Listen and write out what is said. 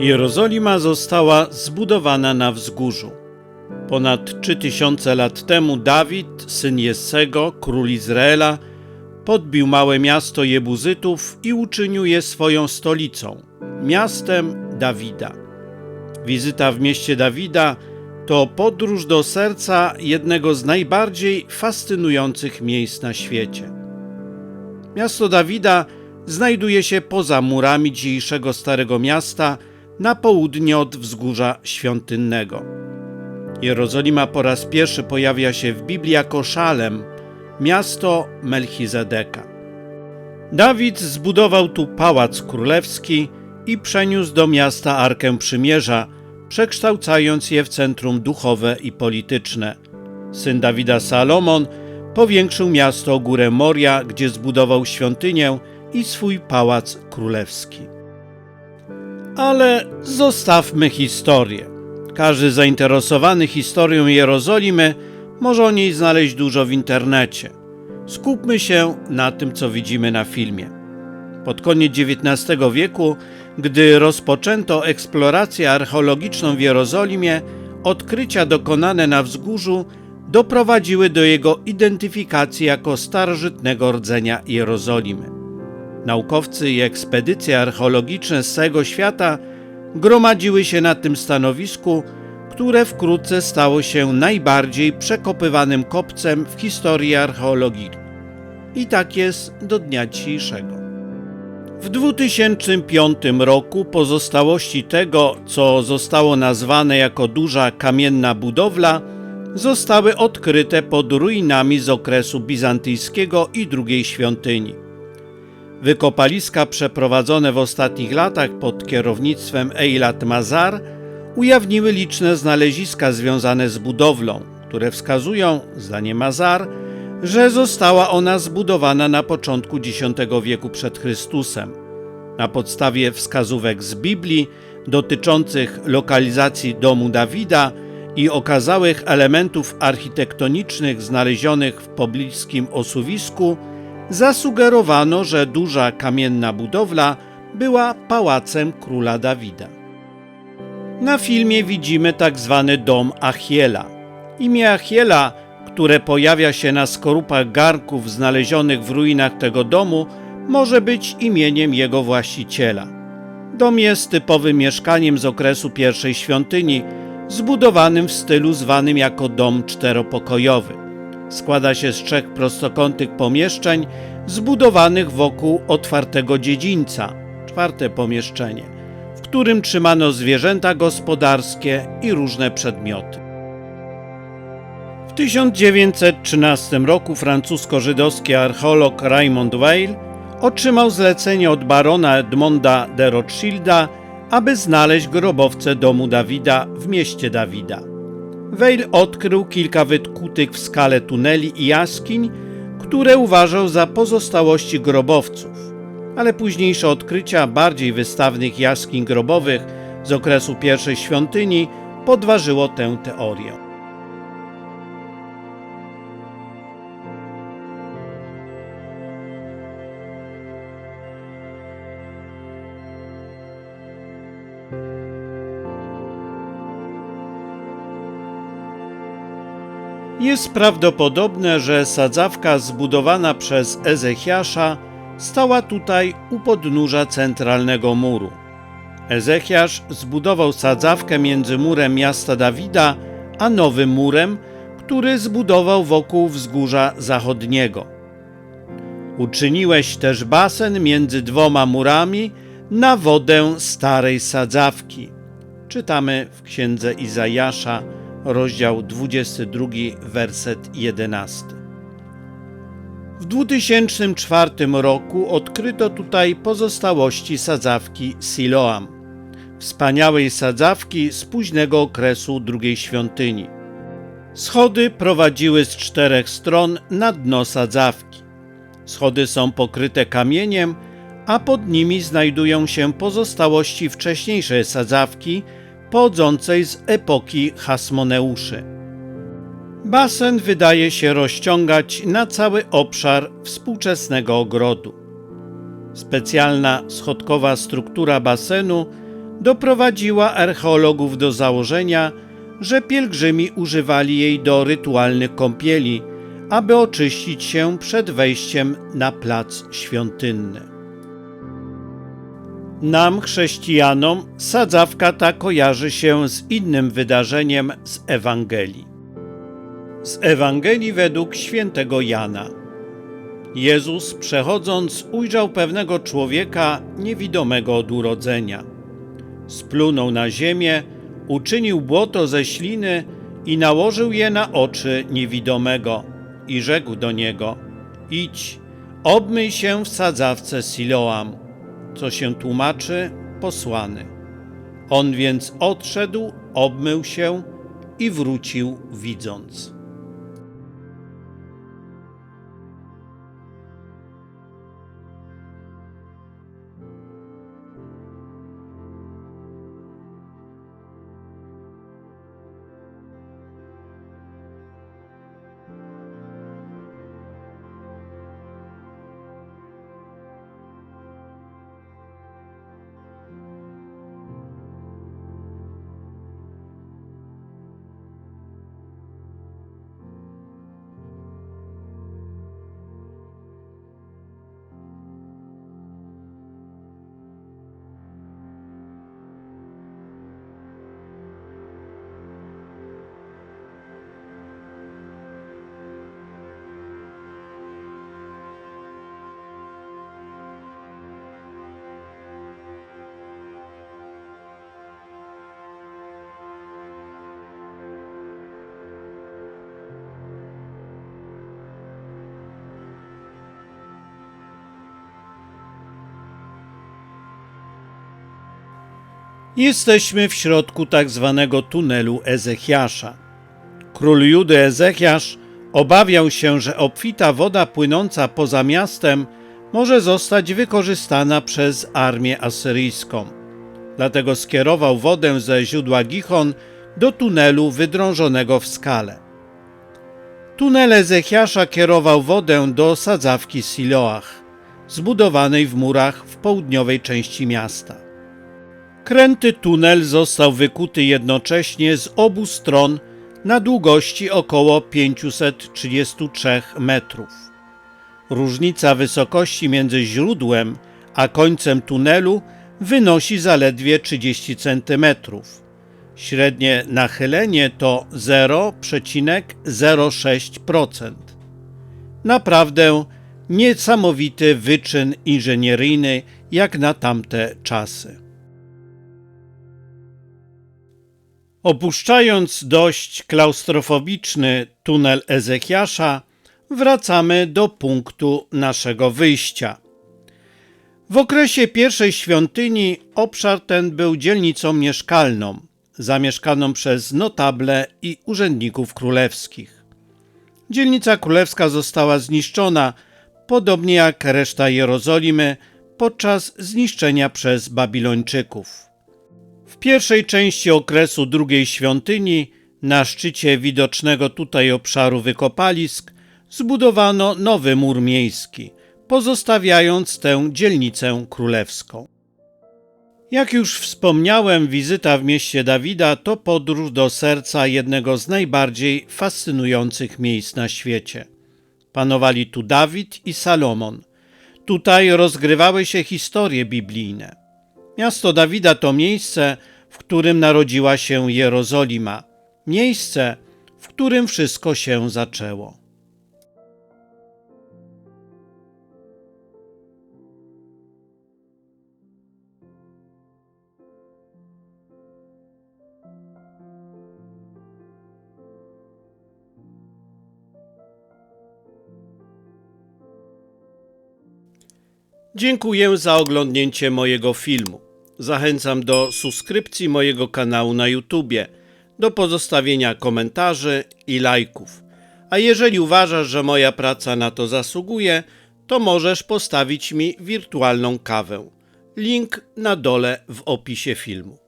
Jerozolima została zbudowana na wzgórzu. Ponad 3000 lat temu Dawid, syn Jessego, król Izraela, podbił małe miasto Jebuzytów i uczynił je swoją stolicą, miastem Dawida. Wizyta w mieście Dawida to podróż do serca jednego z najbardziej fascynujących miejsc na świecie. Miasto Dawida znajduje się poza murami dzisiejszego Starego Miasta, na południe od wzgórza świątynnego. Jerozolima po raz pierwszy pojawia się w Biblii jako Szalem, miasto Melchizedeka. Dawid zbudował tu pałac królewski i przeniósł do miasta Arkę Przymierza, przekształcając je w centrum duchowe i polityczne. Syn Dawida Salomon powiększył miasto o górę Moria, gdzie zbudował świątynię i swój pałac królewski. Ale zostawmy historię. Każdy zainteresowany historią Jerozolimy może o niej znaleźć dużo w internecie. Skupmy się na tym, co widzimy na filmie. Pod koniec XIX wieku, gdy rozpoczęto eksplorację archeologiczną w Jerozolimie, odkrycia dokonane na wzgórzu doprowadziły do jego identyfikacji jako starożytnego rdzenia Jerozolimy. Naukowcy i ekspedycje archeologiczne z całego świata gromadziły się na tym stanowisku, które wkrótce stało się najbardziej przekopywanym kopcem w historii archeologii. I tak jest do dnia dzisiejszego. W 2005 roku pozostałości tego, co zostało nazwane jako duża kamienna budowla, zostały odkryte pod ruinami z okresu bizantyjskiego i drugiej świątyni. Wykopaliska przeprowadzone w ostatnich latach pod kierownictwem Eilat Mazar ujawniły liczne znaleziska związane z budowlą, które wskazują, zdaniem Mazar, że została ona zbudowana na początku X wieku przed Chrystusem. Na podstawie wskazówek z Biblii dotyczących lokalizacji domu Dawida i okazałych elementów architektonicznych znalezionych w pobliskim osuwisku, zasugerowano, że duża kamienna budowla była pałacem króla Dawida. Na filmie widzimy tak zwany dom Achiela. Imię Achiela, które pojawia się na skorupach garnków znalezionych w ruinach tego domu, może być imieniem jego właściciela. Dom jest typowym mieszkaniem z okresu pierwszej świątyni, zbudowanym w stylu zwanym jako dom czteropokojowy. Składa się z trzech prostokątnych pomieszczeń zbudowanych wokół otwartego dziedzińca, czwarte pomieszczenie, w którym trzymano zwierzęta gospodarskie i różne przedmioty. W 1913 roku francusko-żydowski archeolog Raymond Weil otrzymał zlecenie od barona Edmonda de Rothschilda, aby znaleźć grobowce domu Dawida w mieście Dawida. Weil odkrył kilka wytkutych w skale tuneli i jaskiń, które uważał za pozostałości grobowców, ale późniejsze odkrycia bardziej wystawnych jaskiń grobowych z okresu pierwszej świątyni podważyło tę teorię. Jest prawdopodobne, że sadzawka zbudowana przez Ezechiasza stała tutaj u podnóża centralnego muru. Ezechiasz zbudował sadzawkę między murem miasta Dawida a nowym murem, który zbudował wokół wzgórza zachodniego. Uczyniłeś też basen między dwoma murami na wodę starej sadzawki. Czytamy w księdze Izajasza, rozdział 22, werset 11. W 2004 roku odkryto tutaj pozostałości sadzawki Siloam, wspaniałej sadzawki z późnego okresu drugiej świątyni. Schody prowadziły z czterech stron na dno sadzawki. Schody są pokryte kamieniem, a pod nimi znajdują się pozostałości wcześniejszej sadzawki, pochodzącej z epoki Hasmoneuszy. Basen wydaje się rozciągać na cały obszar współczesnego ogrodu. Specjalna schodkowa struktura basenu doprowadziła archeologów do założenia, że pielgrzymi używali jej do rytualnych kąpieli, aby oczyścić się przed wejściem na plac świątynny. Nam, chrześcijanom, sadzawka ta kojarzy się z innym wydarzeniem z Ewangelii. Z Ewangelii według świętego Jana. Jezus, przechodząc, ujrzał pewnego człowieka niewidomego od urodzenia. Splunął na ziemię, uczynił błoto ze śliny i nałożył je na oczy niewidomego i rzekł do niego: Idź, obmyj się w sadzawce Siloam, co się tłumaczy posłany. On więc odszedł, obmył się i wrócił widząc. Jesteśmy w środku tak zwanego tunelu Ezechiasza. Król Judy Ezechiasz obawiał się, że obfita woda płynąca poza miastem może zostać wykorzystana przez armię asyryjską. Dlatego skierował wodę ze źródła Gichon do tunelu wydrążonego w skale. Tunel Ezechiasza kierował wodę do sadzawki Siloach, zbudowanej w murach w południowej części miasta. Kręty tunel został wykuty jednocześnie z obu stron na długości około 533 metrów. Różnica wysokości między źródłem a końcem tunelu wynosi zaledwie 30 cm. Średnie nachylenie to 0,06%. Naprawdę niesamowity wyczyn inżynieryjny jak na tamte czasy. Opuszczając dość klaustrofobiczny tunel Ezechiasza, wracamy do punktu naszego wyjścia. W okresie pierwszej świątyni obszar ten był dzielnicą mieszkalną, zamieszkaną przez notable i urzędników królewskich. Dzielnica królewska została zniszczona, podobnie jak reszta Jerozolimy, podczas zniszczenia przez Babilończyków. W pierwszej części okresu drugiej świątyni, na szczycie widocznego tutaj obszaru wykopalisk, zbudowano nowy mur miejski, pozostawiając tę dzielnicę królewską. Jak już wspomniałem, wizyta w mieście Dawida to podróż do serca jednego z najbardziej fascynujących miejsc na świecie. Panowali tu Dawid i Salomon. Tutaj rozgrywały się historie biblijne. Miasto Dawida to miejsce, w którym narodziła się Jerozolima, miejsce, w którym wszystko się zaczęło. Dziękuję za oglądnięcie mojego filmu. Zachęcam do subskrypcji mojego kanału na YouTube, do pozostawienia komentarzy i lajków. A jeżeli uważasz, że moja praca na to zasługuje, to możesz postawić mi wirtualną kawę. Link na dole w opisie filmu.